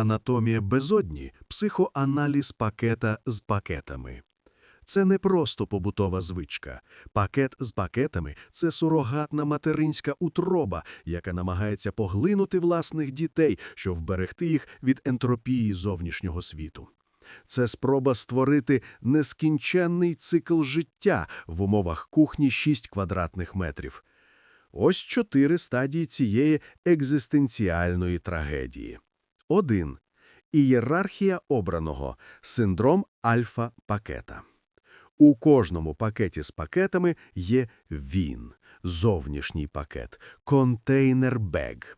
Анатомія безодні психоаналіз пакета з пакетами. Це не просто побутова звичка. Пакет з пакетами це сурогатна материнська утроба, яка намагається поглинути власних дітей, щоб вберегти їх від ентропії зовнішнього світу. Це спроба створити нескінченний цикл життя в умовах кухні 6 квадратних метрів. Ось чотири стадії цієї екзистенціальної трагедії. 1. Ієрархія обраного. Синдром альфа-пакета. У кожному пакеті з пакетами є він, зовнішній пакет, контейнер-бег.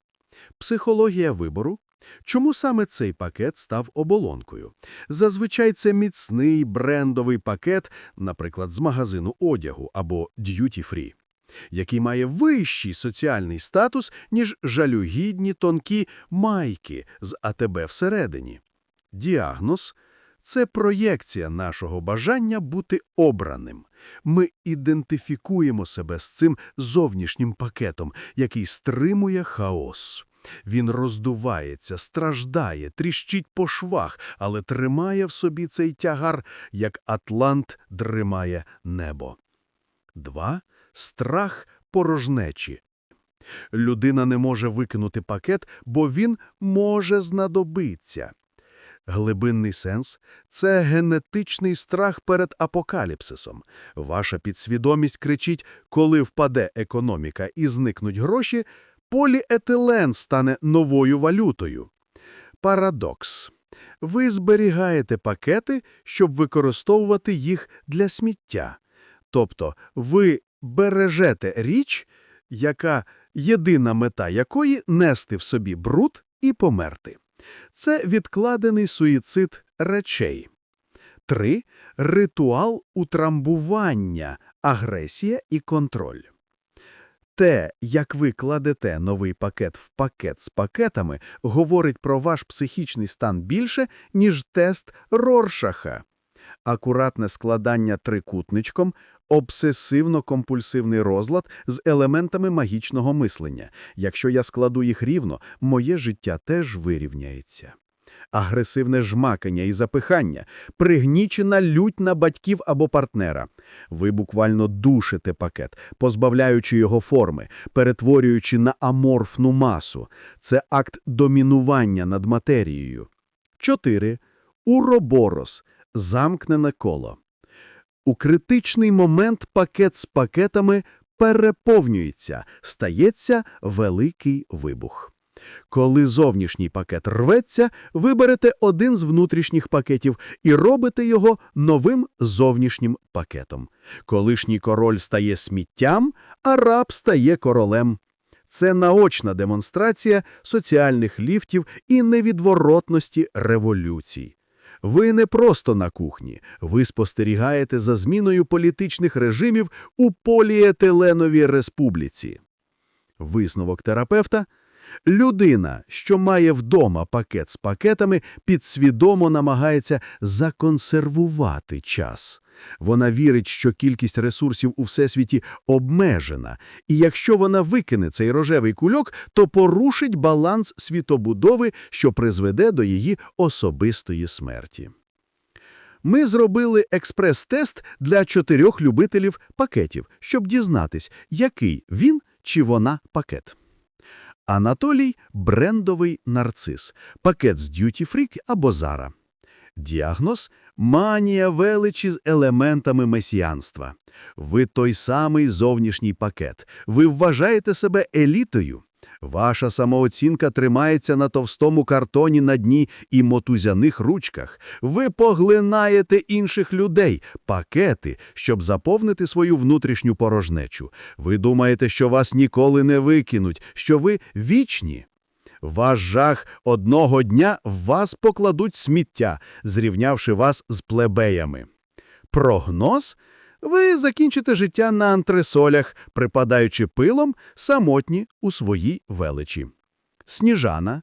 Психологія вибору. Чому саме цей пакет став оболонкою? Зазвичай це міцний брендовий пакет, наприклад, з магазину одягу або д'юті-фрі, який має вищий соціальний статус, ніж жалюгідні тонкі майки з АТБ всередині. Діагноз – це проєкція нашого бажання бути обраним. Ми ідентифікуємо себе з цим зовнішнім пакетом, який стримує хаос. Він роздувається, страждає, тріщить по швах, але тримає в собі цей тягар, як Атлант тримає небо. 2. Страх порожнечі. Людина не може викинути пакет, бо він може знадобитися. Глибинний сенс – це генетичний страх перед апокаліпсисом. Ваша підсвідомість кричить, коли впаде економіка і зникнуть гроші, поліетилен стане новою валютою. Парадокс. Ви зберігаєте пакети, щоб використовувати їх для сміття. Тобто ви бережете річ, яка єдина мета якої – нести в собі бруд і померти. Це відкладений суїцид речей. 3. Ритуал утрамбування, агресія і контроль. Те, як ви кладете новий пакет в пакет з пакетами, говорить про ваш психічний стан більше, ніж тест Роршаха. Акуратне складання трикутничком – обсесивно-компульсивний розлад з елементами магічного мислення. Якщо я складу їх рівно, моє життя теж вирівняється. Агресивне жмакання і запихання, пригнічена лють на батьків або партнера. Ви буквально душите пакет, позбавляючи його форми, перетворюючи на аморфну масу. Це акт домінування над матерією. 4. Уроборос – замкнене коло. У критичний момент пакет з пакетами переповнюється, стається великий вибух. Коли зовнішній пакет рветься, ви берете один з внутрішніх пакетів і робите його новим зовнішнім пакетом. Колишній король стає сміттям, а раб стає королем. Це наочна демонстрація соціальних ліфтів і невідворотності революцій. Ви не просто на кухні, ви спостерігаєте за зміною політичних режимів у поліетиленовій республіці. Висновок терапевта – людина, що має вдома пакет з пакетами, підсвідомо намагається законсервувати час. Вона вірить, що кількість ресурсів у всесвіті обмежена, і якщо вона викине цей рожевий кульок, то порушить баланс світобудови, що призведе до її особистої смерті. Ми зробили експрес-тест для чотирьох любителів пакетів, щоб дізнатись, який він чи вона пакет. Анатолій – брендовий нарцис, пакет з Duty Free або Zara. Діагноз – манія величі з елементами месіанства. Ви той самий зовнішній пакет. Ви вважаєте себе елітою. Ваша самооцінка тримається на товстому картоні на дні і мотузяних ручках. Ви поглинаєте інших людей, пакети, щоб заповнити свою внутрішню порожнечу. Ви думаєте, що вас ніколи не викинуть, що ви вічні. Ваш жах одного дня в вас покладуть сміття, зрівнявши вас з плебеями. Прогноз – ви закінчите життя на антресолях, припадаючи пилом, самотні у своїй величі. Сніжана,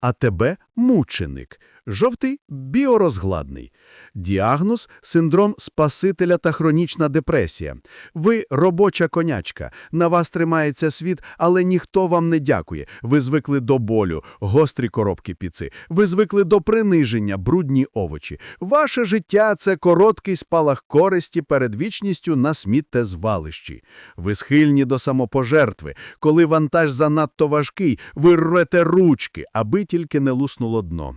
а тебе мученик, Жовтий – біорозгладний. Діагноз – синдром Спасителя та хронічна депресія. Ви – робоча конячка. На вас тримається світ, але ніхто вам не дякує. Ви звикли до болю, гострі коробки піци. Ви звикли до приниження, брудні овочі. Ваше життя – це короткий спалах користі перед вічністю на сміттєзвалищі. Ви схильні до самопожертви. Коли вантаж занадто важкий, ви рвете ручки, аби тільки не луснуло дно.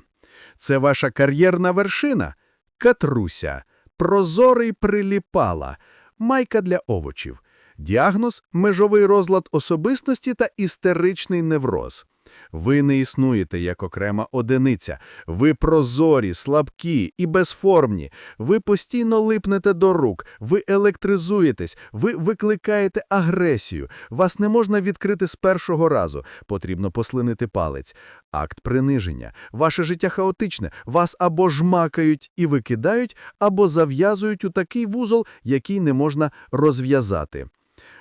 Це ваша кар'єрна вершина? Катруся. Прозорий приліпала. Майка для овочів. Діагноз – межовий розлад особистості та істеричний невроз. Ви не існуєте як окрема одиниця. Ви прозорі, слабкі і безформні. Ви постійно липнете до рук, ви електризуєтесь, ви викликаєте агресію. Вас не можна відкрити з першого разу. Потрібно послинити палець. Акт приниження. Ваше життя хаотичне. Вас або жмакають і викидають, або зав'язують у такий вузол, який не можна розв'язати.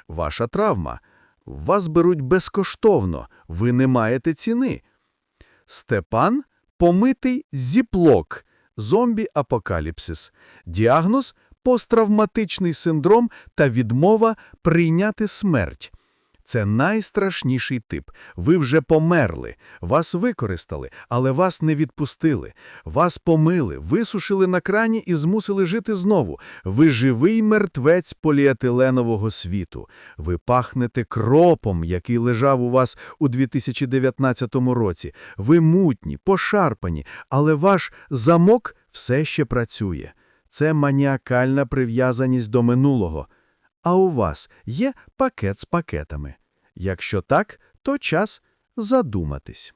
Ваша травма. Вас беруть безкоштовно, ви не маєте ціни. Степан – помитий зіплок, зомбі-апокаліпсис. Діагноз – посттравматичний синдром та відмова прийняти смерть. Це найстрашніший тип. Ви вже померли, вас використали, але вас не відпустили. Вас помили, висушили на крані і змусили жити знову. Ви живий мертвець поліетиленового світу. Ви пахнете кропом, який лежав у вас у 2019 році. Ви мутні, пошарпані, але ваш замок все ще працює. Це маніакальна прив'язаність до минулого. А у вас є пакет з пакетами? Якщо так, то час задуматись.